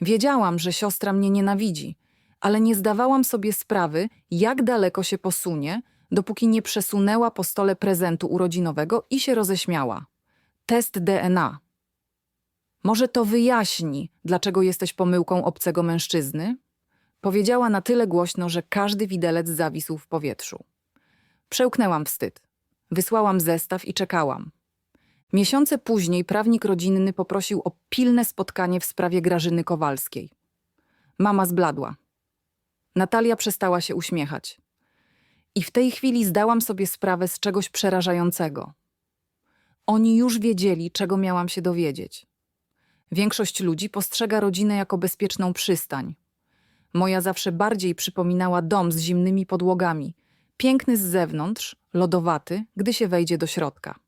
Wiedziałam, że siostra mnie nienawidzi, ale nie zdawałam sobie sprawy, jak daleko się posunie, dopóki nie przesunęła po stole prezentu urodzinowego i się roześmiała. Test DNA. Może to wyjaśni, dlaczego jesteś pomyłką obcego mężczyzny? Powiedziała na tyle głośno, że każdy widelec zawisł w powietrzu. Przełknęłam wstyd. Wysłałam zestaw i czekałam. Miesiące później prawnik rodzinny poprosił o pilne spotkanie w sprawie Grażyny Kowalskiej. Mama zbladła. Natalia przestała się uśmiechać. I w tej chwili zdałam sobie sprawę z czegoś przerażającego. Oni już wiedzieli, czego miałam się dowiedzieć. Większość ludzi postrzega rodzinę jako bezpieczną przystań. Moja zawsze bardziej przypominała dom z zimnymi podłogami, piękny z zewnątrz, lodowaty, gdy się wejdzie do środka.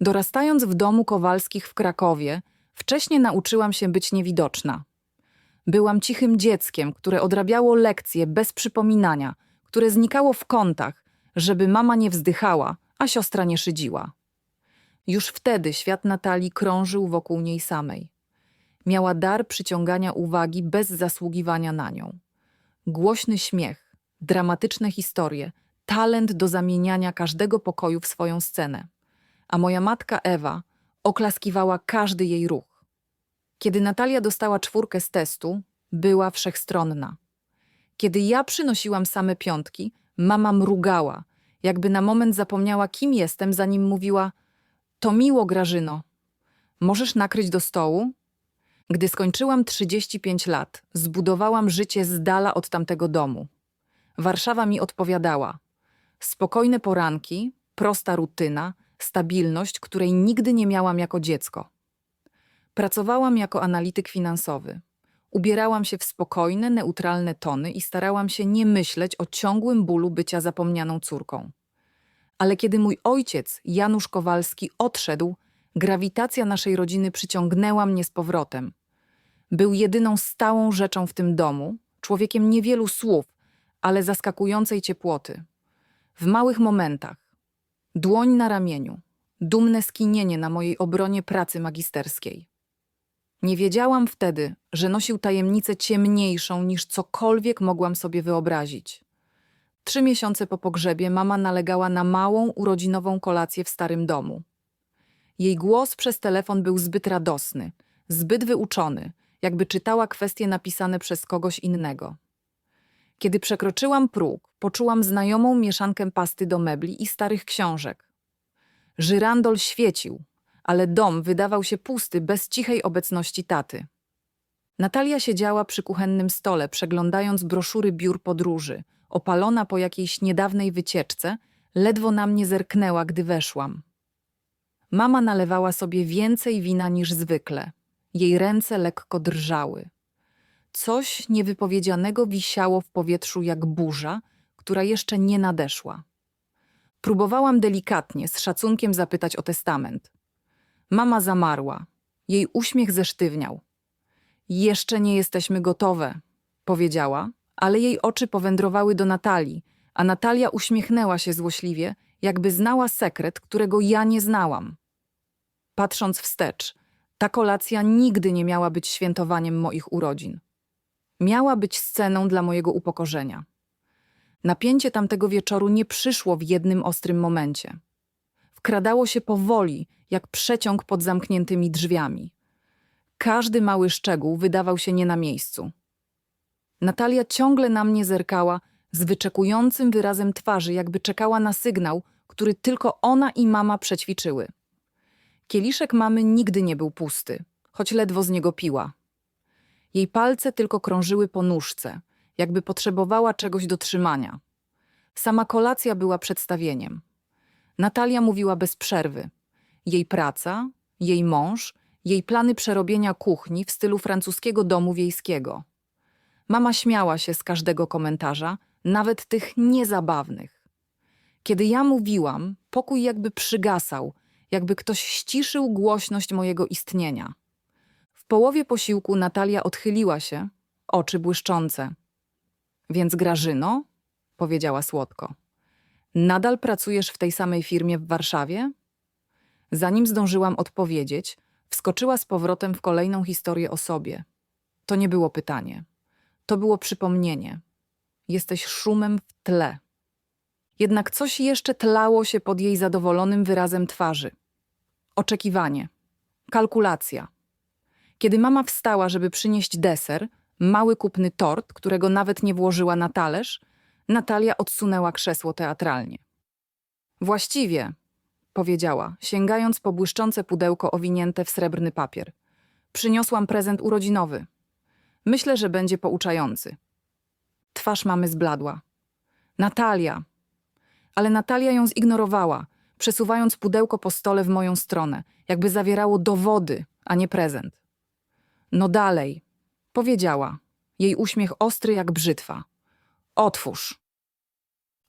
Dorastając w domu Kowalskich w Krakowie, wcześniej nauczyłam się być niewidoczna. Byłam cichym dzieckiem, które odrabiało lekcje bez przypominania, które znikało w kątach, żeby mama nie wzdychała, a siostra nie szydziła. Już wtedy świat Natalii krążył wokół niej samej. Miała dar przyciągania uwagi bez zasługiwania na nią. Głośny śmiech, dramatyczne historie, talent do zamieniania każdego pokoju w swoją scenę. A moja matka Ewa oklaskiwała każdy jej ruch. Kiedy Natalia dostała czwórkę z testu, była wszechstronna. Kiedy ja przynosiłam same piątki, mama mrugała, jakby na moment zapomniała, kim jestem, zanim mówiła: To miło, Grażyno. Możesz nakryć do stołu? Gdy skończyłam 35 lat, zbudowałam życie z dala od tamtego domu. Warszawa mi odpowiadała. Spokojne poranki, prosta rutyna, stabilność, której nigdy nie miałam jako dziecko. Pracowałam jako analityk finansowy. Ubierałam się w spokojne, neutralne tony i starałam się nie myśleć o ciągłym bólu bycia zapomnianą córką. Ale kiedy mój ojciec, Janusz Kowalski, odszedł, grawitacja naszej rodziny przyciągnęła mnie z powrotem. Był jedyną stałą rzeczą w tym domu, człowiekiem niewielu słów, ale zaskakującej ciepłoty. W małych momentach. Dłoń na ramieniu, dumne skinienie na mojej obronie pracy magisterskiej. Nie wiedziałam wtedy, że nosił tajemnicę ciemniejszą niż cokolwiek mogłam sobie wyobrazić. Trzy miesiące po pogrzebie mama nalegała na małą urodzinową kolację w starym domu. Jej głos przez telefon był zbyt radosny, zbyt wyuczony, jakby czytała kwestie napisane przez kogoś innego. Kiedy przekroczyłam próg, poczułam znajomą mieszankę pasty do mebli i starych książek. Żyrandol świecił, ale dom wydawał się pusty bez cichej obecności taty. Natalia siedziała przy kuchennym stole, przeglądając broszury biur podróży, opalona po jakiejś niedawnej wycieczce, ledwo na mnie zerknęła, gdy weszłam. Mama nalewała sobie więcej wina niż zwykle. Jej ręce lekko drżały. Coś niewypowiedzianego wisiało w powietrzu jak burza, która jeszcze nie nadeszła. Próbowałam delikatnie, z szacunkiem zapytać o testament. Mama zamarła. Jej uśmiech zesztywniał. Jeszcze nie jesteśmy gotowe, powiedziała, ale jej oczy powędrowały do Natalii, a Natalia uśmiechnęła się złośliwie, jakby znała sekret, którego ja nie znałam. Patrząc wstecz, ta kolacja nigdy nie miała być świętowaniem moich urodzin. Miała być sceną dla mojego upokorzenia. Napięcie tamtego wieczoru nie przyszło w jednym ostrym momencie. Wkradało się powoli, jak przeciąg pod zamkniętymi drzwiami. Każdy mały szczegół wydawał się nie na miejscu. Natalia ciągle na mnie zerkała z wyczekującym wyrazem twarzy, jakby czekała na sygnał, który tylko ona i mama przećwiczyły. Kieliszek mamy nigdy nie był pusty, choć ledwo z niego piła. Jej palce tylko krążyły po nóżce, jakby potrzebowała czegoś do trzymania. Sama kolacja była przedstawieniem. Natalia mówiła bez przerwy. Jej praca, jej mąż, jej plany przerobienia kuchni w stylu francuskiego domu wiejskiego. Mama śmiała się z każdego komentarza, nawet tych niezabawnych. Kiedy ja mówiłam, pokój jakby przygasał, jakby ktoś ściszył głośność mojego istnienia. Połowie posiłku Natalia odchyliła się, oczy błyszczące. Więc Grażyno, powiedziała słodko, nadal pracujesz w tej samej firmie w Warszawie? Zanim zdążyłam odpowiedzieć, wskoczyła z powrotem w kolejną historię o sobie. To nie było pytanie. To było przypomnienie. Jesteś szumem w tle. Jednak coś jeszcze tlało się pod jej zadowolonym wyrazem twarzy. Oczekiwanie. Kalkulacja. Kiedy mama wstała, żeby przynieść deser, mały kupny tort, którego nawet nie włożyła na talerz, Natalia odsunęła krzesło teatralnie. Właściwie, powiedziała, sięgając po błyszczące pudełko owinięte w srebrny papier. Przyniosłam prezent urodzinowy. Myślę, że będzie pouczający. Twarz mamy zbladła. Natalia. Ale Natalia ją zignorowała, przesuwając pudełko po stole w moją stronę, jakby zawierało dowody, a nie prezent. No dalej, powiedziała, jej uśmiech ostry jak brzytwa. Otwórz.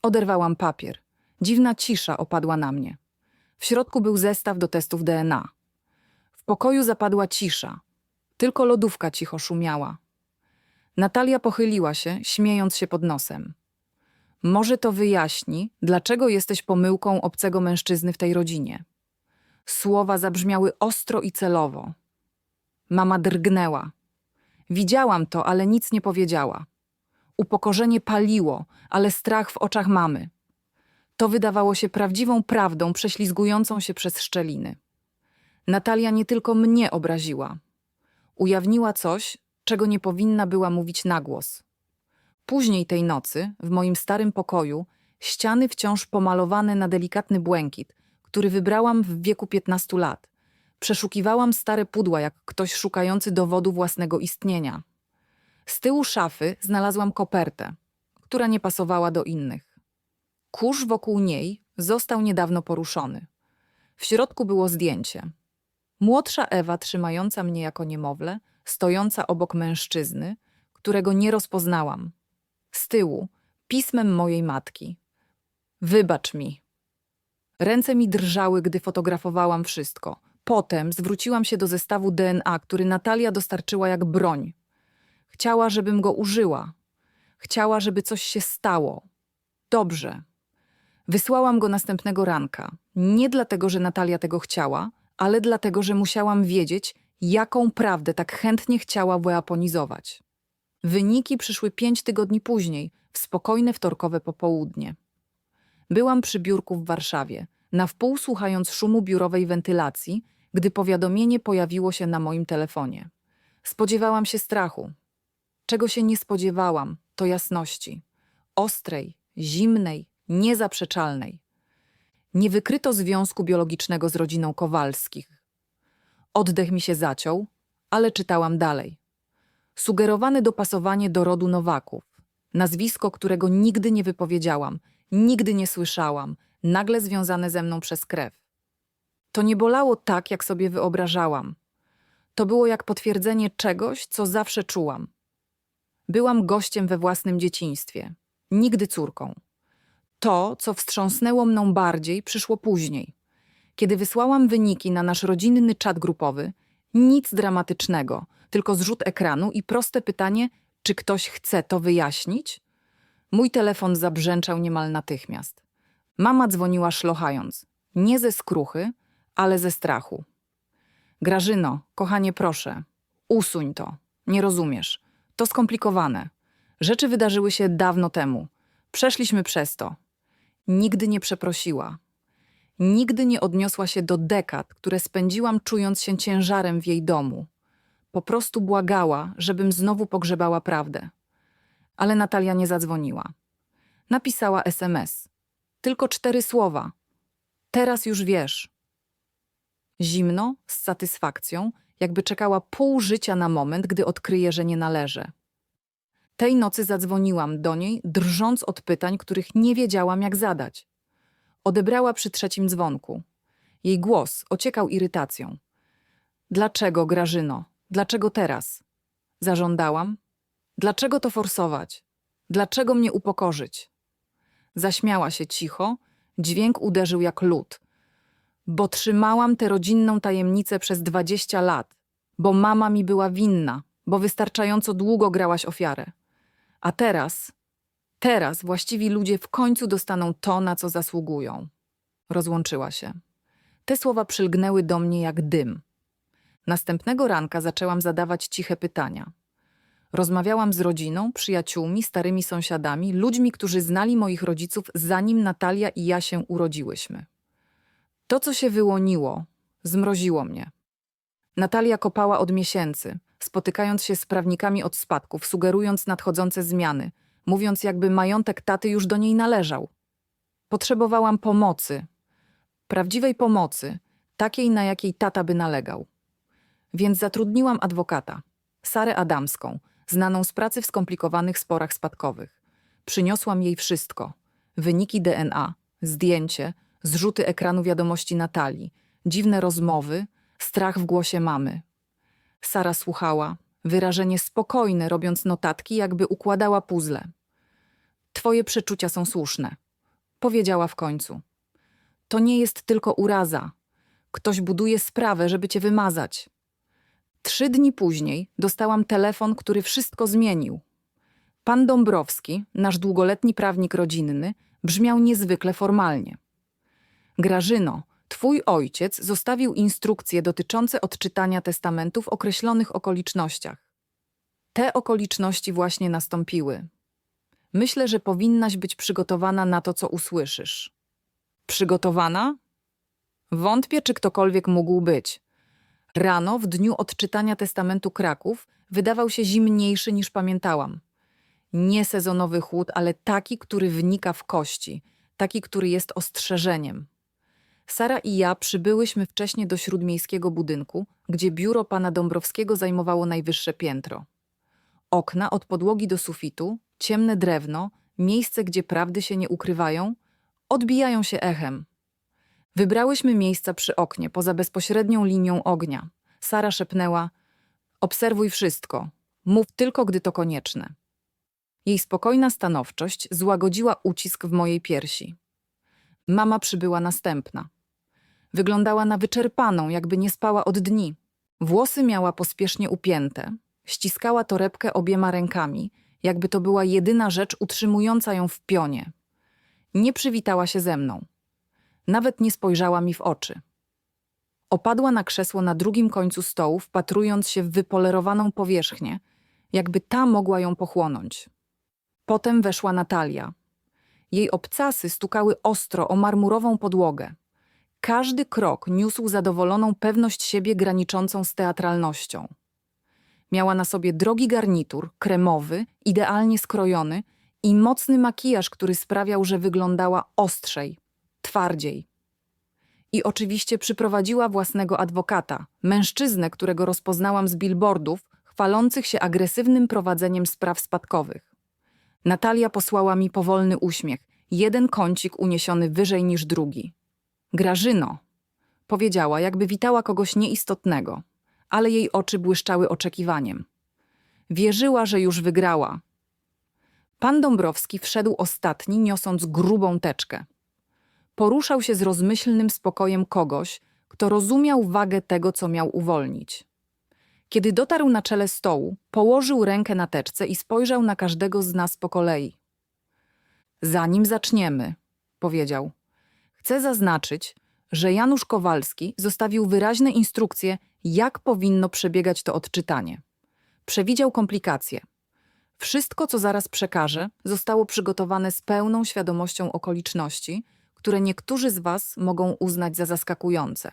Oderwałam papier. Dziwna cisza opadła na mnie. W środku był zestaw do testów DNA. W pokoju zapadła cisza. Tylko lodówka cicho szumiała. Natalia pochyliła się, śmiejąc się pod nosem. Może to wyjaśni, dlaczego jesteś pomyłką obcego mężczyzny w tej rodzinie. Słowa zabrzmiały ostro i celowo. Mama drgnęła. Widziałam to, ale nic nie powiedziała. Upokorzenie paliło, ale strach w oczach mamy. To wydawało się prawdziwą prawdą prześlizgującą się przez szczeliny. Natalia nie tylko mnie obraziła. Ujawniła coś, czego nie powinna była mówić na głos. Później tej nocy, w moim starym pokoju, ściany wciąż pomalowane na delikatny błękit, który wybrałam w wieku 15 lat. Przeszukiwałam stare pudła, jak ktoś szukający dowodu własnego istnienia. Z tyłu szafy znalazłam kopertę, która nie pasowała do innych. Kurz wokół niej został niedawno poruszony. W środku było zdjęcie. Młodsza Ewa, trzymająca mnie jako niemowlę, stojąca obok mężczyzny, którego nie rozpoznałam. Z tyłu, pismem mojej matki. Wybacz mi. Ręce mi drżały, gdy fotografowałam wszystko. Potem zwróciłam się do zestawu DNA, który Natalia dostarczyła jak broń. Chciała, żebym go użyła. Chciała, żeby coś się stało. Dobrze. Wysłałam go następnego ranka. Nie dlatego, że Natalia tego chciała, ale dlatego, że musiałam wiedzieć, jaką prawdę tak chętnie chciała wyaponizować. Wyniki przyszły pięć tygodni później, w spokojne wtorkowe popołudnie. Byłam przy biurku w Warszawie, na wpół słuchając szumu biurowej wentylacji, gdy powiadomienie pojawiło się na moim telefonie. Spodziewałam się strachu. Czego się nie spodziewałam, to jasności. Ostrej, zimnej, niezaprzeczalnej. Nie wykryto związku biologicznego z rodziną Kowalskich. Oddech mi się zaciął, ale czytałam dalej. Sugerowane dopasowanie do rodu Nowaków. Nazwisko, którego nigdy nie wypowiedziałam, nigdy nie słyszałam, nagle związane ze mną przez krew. To nie bolało tak, jak sobie wyobrażałam. To było jak potwierdzenie czegoś, co zawsze czułam. Byłam gościem we własnym dzieciństwie, nigdy córką. To, co wstrząsnęło mną bardziej, przyszło później. Kiedy wysłałam wyniki na nasz rodzinny czat grupowy, nic dramatycznego, tylko zrzut ekranu i proste pytanie, czy ktoś chce to wyjaśnić? Mój telefon zabrzęczał niemal natychmiast. Mama dzwoniła szlochając. Nie ze skruchy, ale ze strachu. Grażyno, kochanie, proszę, usuń to. Nie rozumiesz. To skomplikowane. Rzeczy wydarzyły się dawno temu. Przeszliśmy przez to. Nigdy nie przeprosiła. Nigdy nie odniosła się do dekad, które spędziłam czując się ciężarem w jej domu. Po prostu błagała, żebym znowu pogrzebała prawdę. Ale Natalia nie zadzwoniła. Napisała SMS. Tylko cztery słowa. Teraz już wiesz. Zimno, z satysfakcją, jakby czekała pół życia na moment, gdy odkryje, że nie należy. Tej nocy zadzwoniłam do niej, drżąc od pytań, których nie wiedziałam, jak zadać. Odebrała przy trzecim dzwonku. Jej głos ociekał irytacją. Dlaczego, Grażyno? Dlaczego teraz? Zażądałam. Dlaczego to forsować? Dlaczego mnie upokorzyć? Zaśmiała się cicho, dźwięk uderzył jak lód. Bo trzymałam tę rodzinną tajemnicę przez dwadzieścia lat, bo mama mi była winna, bo wystarczająco długo grałaś ofiarę. A teraz, teraz właściwi ludzie w końcu dostaną to, na co zasługują. Rozłączyła się. Te słowa przylgnęły do mnie jak dym. Następnego ranka zaczęłam zadawać ciche pytania. Rozmawiałam z rodziną, przyjaciółmi, starymi sąsiadami, ludźmi, którzy znali moich rodziców zanim Natalia i ja się urodziłyśmy. To, co się wyłoniło, zmroziło mnie. Natalia kopała od miesięcy, spotykając się z prawnikami od spadków, sugerując nadchodzące zmiany, mówiąc, jakby majątek taty już do niej należał. Potrzebowałam pomocy, prawdziwej pomocy, takiej, na jakiej tata by nalegał. Więc zatrudniłam adwokata, Sarę Adamską, znaną z pracy w skomplikowanych sporach spadkowych. Przyniosłam jej wszystko: wyniki DNA, zdjęcie, zrzuty ekranu wiadomości Natalii, dziwne rozmowy, strach w głosie mamy. Sara słuchała, wyrażenie spokojne, robiąc notatki, jakby układała puzzle. Twoje przeczucia są słuszne, powiedziała w końcu. To nie jest tylko uraza. Ktoś buduje sprawę, żeby cię wymazać. Trzy dni później dostałam telefon, który wszystko zmienił. Pan Dąbrowski, nasz długoletni prawnik rodzinny, brzmiał niezwykle formalnie. Grażyno, twój ojciec zostawił instrukcje dotyczące odczytania testamentu w określonych okolicznościach. Te okoliczności właśnie nastąpiły. Myślę, że powinnaś być przygotowana na to, co usłyszysz. Przygotowana? Wątpię, czy ktokolwiek mógł być. Rano, w dniu odczytania testamentu Kraków, wydawał się zimniejszy niż pamiętałam. Nie sezonowy chłód, ale taki, który wnika w kości, taki, który jest ostrzeżeniem. Sara i ja przybyłyśmy wcześniej do śródmiejskiego budynku, gdzie biuro pana Dąbrowskiego zajmowało najwyższe piętro. Okna od podłogi do sufitu, ciemne drewno, miejsce, gdzie prawdy się nie ukrywają, odbijają się echem. Wybrałyśmy miejsca przy oknie, poza bezpośrednią linią ognia. Sara szepnęła: Obserwuj wszystko, mów tylko, gdy to konieczne. Jej spokojna stanowczość złagodziła ucisk w mojej piersi. Mama przybyła następna. Wyglądała na wyczerpaną, jakby nie spała od dni. Włosy miała pospiesznie upięte, ściskała torebkę obiema rękami, jakby to była jedyna rzecz utrzymująca ją w pionie. Nie przywitała się ze mną. Nawet nie spojrzała mi w oczy. Opadła na krzesło na drugim końcu stołu, wpatrując się w wypolerowaną powierzchnię, jakby ta mogła ją pochłonąć. Potem weszła Natalia. Jej obcasy stukały ostro o marmurową podłogę. Każdy krok niósł zadowoloną pewność siebie graniczącą z teatralnością. Miała na sobie drogi garnitur, kremowy, idealnie skrojony i mocny makijaż, który sprawiał, że wyglądała ostrzej, twardziej. I oczywiście przyprowadziła własnego adwokata, mężczyznę, którego rozpoznałam z billboardów, chwalących się agresywnym prowadzeniem spraw spadkowych. Natalia posłała mi powolny uśmiech, jeden kącik uniesiony wyżej niż drugi. Grażyno, powiedziała, jakby witała kogoś nieistotnego, ale jej oczy błyszczały oczekiwaniem. Wierzyła, że już wygrała. Pan Dąbrowski wszedł ostatni, niosąc grubą teczkę. Poruszał się z rozmyślnym spokojem kogoś, kto rozumiał wagę tego, co miał uwolnić. Kiedy dotarł na czele stołu, położył rękę na teczce i spojrzał na każdego z nas po kolei. Zanim zaczniemy, powiedział, chcę zaznaczyć, że Janusz Kowalski zostawił wyraźne instrukcje, jak powinno przebiegać to odczytanie. Przewidział komplikacje. Wszystko, co zaraz przekażę, zostało przygotowane z pełną świadomością okoliczności, które niektórzy z Was mogą uznać za zaskakujące.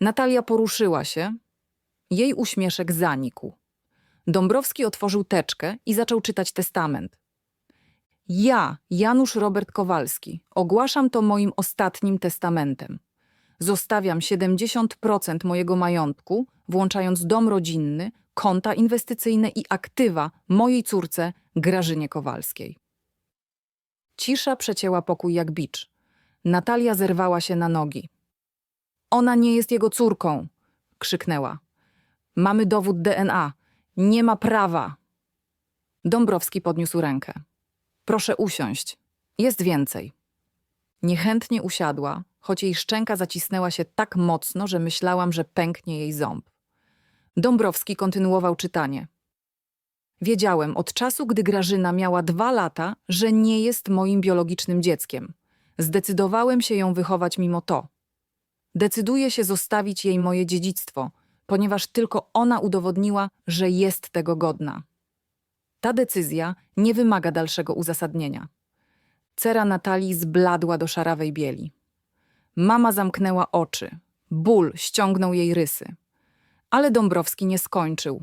Natalia poruszyła się, jej uśmieszek zanikł. Dąbrowski otworzył teczkę i zaczął czytać testament. Ja, Janusz Robert Kowalski, ogłaszam to moim ostatnim testamentem. Zostawiam 70% mojego majątku, włączając dom rodzinny, konta inwestycyjne i aktywa mojej córce Grażynie Kowalskiej. Cisza przecięła pokój jak bicz. Natalia zerwała się na nogi. Ona nie jest jego córką, krzyknęła. Mamy dowód DNA. Nie ma prawa. Dąbrowski podniósł rękę. Proszę usiąść. Jest więcej. Niechętnie usiadła, choć jej szczęka zacisnęła się tak mocno, że myślałam, że pęknie jej ząb. Dąbrowski kontynuował czytanie. Wiedziałem od czasu, gdy Grażyna miała dwa lata, że nie jest moim biologicznym dzieckiem. Zdecydowałem się ją wychować mimo to. Decyduję się zostawić jej moje dziedzictwo, ponieważ tylko ona udowodniła, że jest tego godna. Ta decyzja nie wymaga dalszego uzasadnienia. Cera Natalii zbladła do szarawej bieli. Mama zamknęła oczy. Ból ściągnął jej rysy. Ale Dąbrowski nie skończył.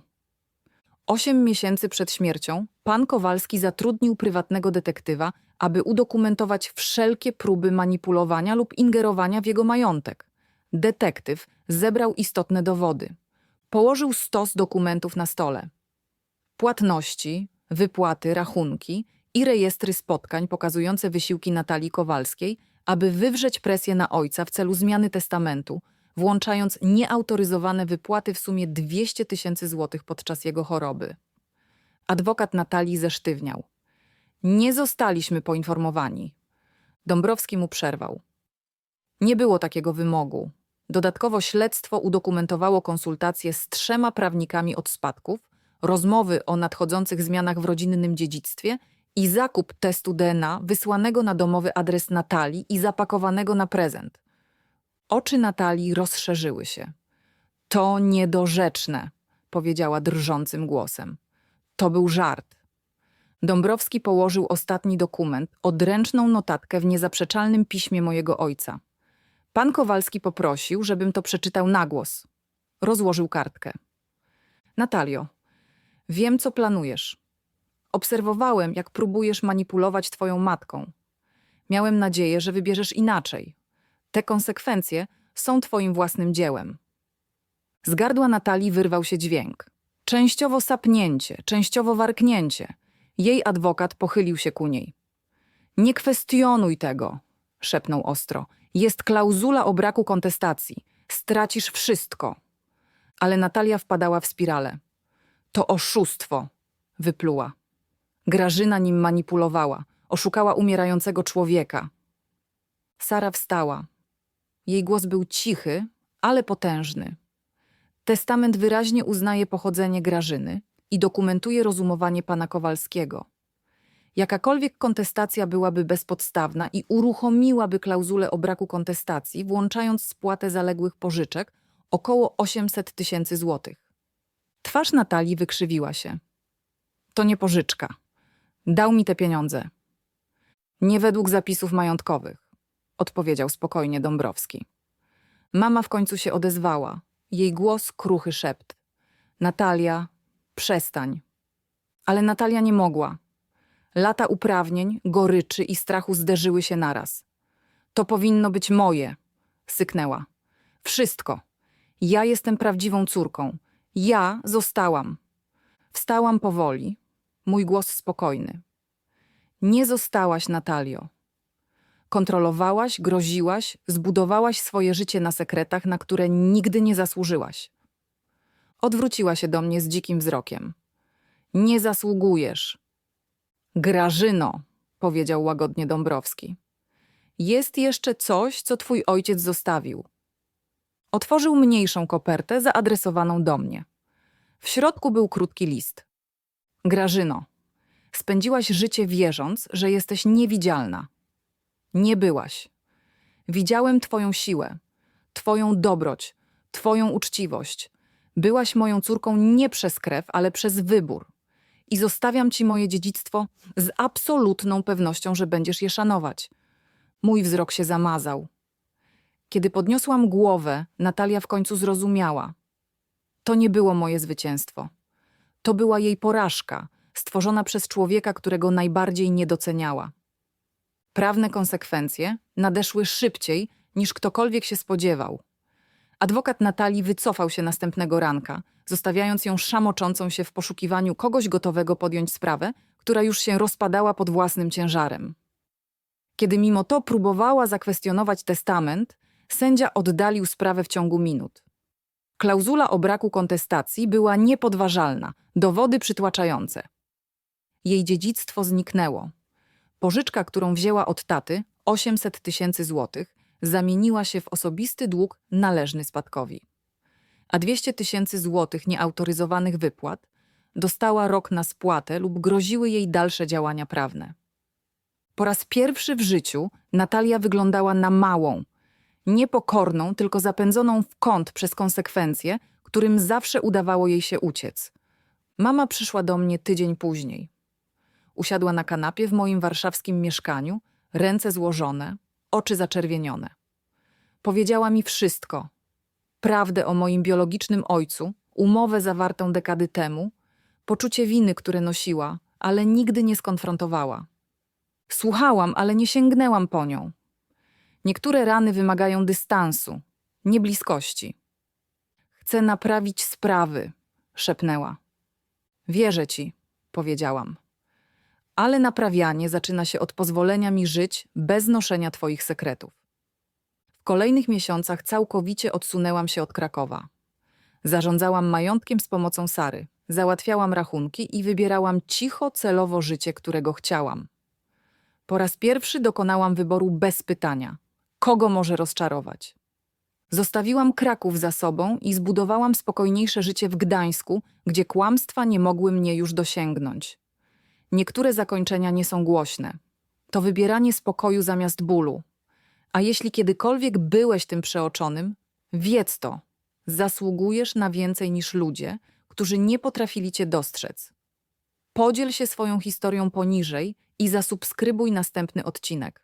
Osiem miesięcy przed śmiercią pan Kowalski zatrudnił prywatnego detektywa, aby udokumentować wszelkie próby manipulowania lub ingerowania w jego majątek. Detektyw zebrał istotne dowody. Położył stos dokumentów na stole. Płatności, wypłaty, rachunki i rejestry spotkań pokazujące wysiłki Natalii Kowalskiej, aby wywrzeć presję na ojca w celu zmiany testamentu, włączając nieautoryzowane wypłaty w sumie 200 tysięcy złotych podczas jego choroby. Adwokat Natalii zesztywniał. Nie zostaliśmy poinformowani. Dąbrowski mu przerwał. Nie było takiego wymogu. Dodatkowo śledztwo udokumentowało konsultacje z trzema prawnikami od spadków, rozmowy o nadchodzących zmianach w rodzinnym dziedzictwie i zakup testu DNA wysłanego na domowy adres Natalii i zapakowanego na prezent. Oczy Natalii rozszerzyły się. To niedorzeczne, powiedziała drżącym głosem. To był żart. Dąbrowski położył ostatni dokument, odręczną notatkę w niezaprzeczalnym piśmie mojego ojca. Pan Kowalski poprosił, żebym to przeczytał na głos. Rozłożył kartkę. Natalio, wiem, co planujesz. Obserwowałem, jak próbujesz manipulować twoją matką. Miałem nadzieję, że wybierzesz inaczej. Te konsekwencje są twoim własnym dziełem. Z gardła Natalii wyrwał się dźwięk. Częściowo sapnięcie, częściowo warknięcie. Jej adwokat pochylił się ku niej. Nie kwestionuj tego, szepnął ostro. Jest klauzula o braku kontestacji. Stracisz wszystko. Ale Natalia wpadała w spiralę. To oszustwo, wypluła. Grażyna nim manipulowała, oszukała umierającego człowieka. Sara wstała. Jej głos był cichy, ale potężny. Testament wyraźnie uznaje pochodzenie Grażyny i dokumentuje rozumowanie pana Kowalskiego. Jakakolwiek kontestacja byłaby bezpodstawna i uruchomiłaby klauzulę o braku kontestacji, włączając spłatę zaległych pożyczek około 800 tysięcy złotych. Twarz Natalii wykrzywiła się. To nie pożyczka. Dał mi te pieniądze. Nie według zapisów majątkowych, odpowiedział spokojnie Dąbrowski. Mama w końcu się odezwała. Jej głos kruchy szept. Natalia, przestań. Ale Natalia nie mogła. Lata uprawnień, goryczy i strachu zderzyły się naraz. To powinno być moje, syknęła. Wszystko. Ja jestem prawdziwą córką. Ja zostałam. Wstałam powoli, mój głos spokojny. Nie zostałaś, Natalio. Kontrolowałaś, groziłaś, zbudowałaś swoje życie na sekretach, na które nigdy nie zasłużyłaś. Odwróciła się do mnie z dzikim wzrokiem. Nie zasługujesz. Grażyno, powiedział łagodnie Dąbrowski. Jest jeszcze coś, co twój ojciec zostawił. Otworzył mniejszą kopertę zaadresowaną do mnie. W środku był krótki list. Grażyno, spędziłaś życie wierząc, że jesteś niewidzialna. Nie byłaś. Widziałem Twoją siłę, Twoją dobroć, Twoją uczciwość. Byłaś moją córką nie przez krew, ale przez wybór. I zostawiam Ci moje dziedzictwo z absolutną pewnością, że będziesz je szanować. Mój wzrok się zamazał. Kiedy podniosłam głowę, Natalia w końcu zrozumiała. To nie było moje zwycięstwo. To była jej porażka, stworzona przez człowieka, którego najbardziej nie doceniała. Prawne konsekwencje nadeszły szybciej, niż ktokolwiek się spodziewał. Adwokat Natalii wycofał się następnego ranka, zostawiając ją szamoczącą się w poszukiwaniu kogoś gotowego podjąć sprawę, która już się rozpadała pod własnym ciężarem. Kiedy mimo to próbowała zakwestionować testament, sędzia oddalił sprawę w ciągu minut. Klauzula o braku kontestacji była niepodważalna, dowody przytłaczające. Jej dziedzictwo zniknęło. Pożyczka, którą wzięła od taty, 800 tysięcy złotych, zamieniła się w osobisty dług należny spadkowi. A 200 tysięcy złotych nieautoryzowanych wypłat dostała rok na spłatę lub groziły jej dalsze działania prawne. Po raz pierwszy w życiu Natalia wyglądała na małą, niepokorną, tylko zapędzoną w kąt przez konsekwencje, którym zawsze udawało jej się uciec. Mama przyszła do mnie tydzień później. Usiadła na kanapie w moim warszawskim mieszkaniu, ręce złożone, oczy zaczerwienione. Powiedziała mi wszystko. Prawdę o moim biologicznym ojcu, umowę zawartą dekady temu, poczucie winy, które nosiła, ale nigdy nie skonfrontowała. Słuchałam, ale nie sięgnęłam po nią. Niektóre rany wymagają dystansu, nie bliskości. Chcę naprawić sprawy, szepnęła. Wierzę ci, powiedziałam. Ale naprawianie zaczyna się od pozwolenia mi żyć bez noszenia twoich sekretów. W kolejnych miesiącach całkowicie odsunęłam się od Krakowa. Zarządzałam majątkiem z pomocą Sary, załatwiałam rachunki i wybierałam cicho, celowo życie, którego chciałam. Po raz pierwszy dokonałam wyboru bez pytania. Kogo może rozczarować? Zostawiłam Kraków za sobą i zbudowałam spokojniejsze życie w Gdańsku, gdzie kłamstwa nie mogły mnie już dosięgnąć. Niektóre zakończenia nie są głośne. To wybieranie spokoju zamiast bólu. A jeśli kiedykolwiek byłeś tym przeoczonym, wiedz to. Zasługujesz na więcej niż ludzie, którzy nie potrafili cię dostrzec. Podziel się swoją historią poniżej i zasubskrybuj następny odcinek.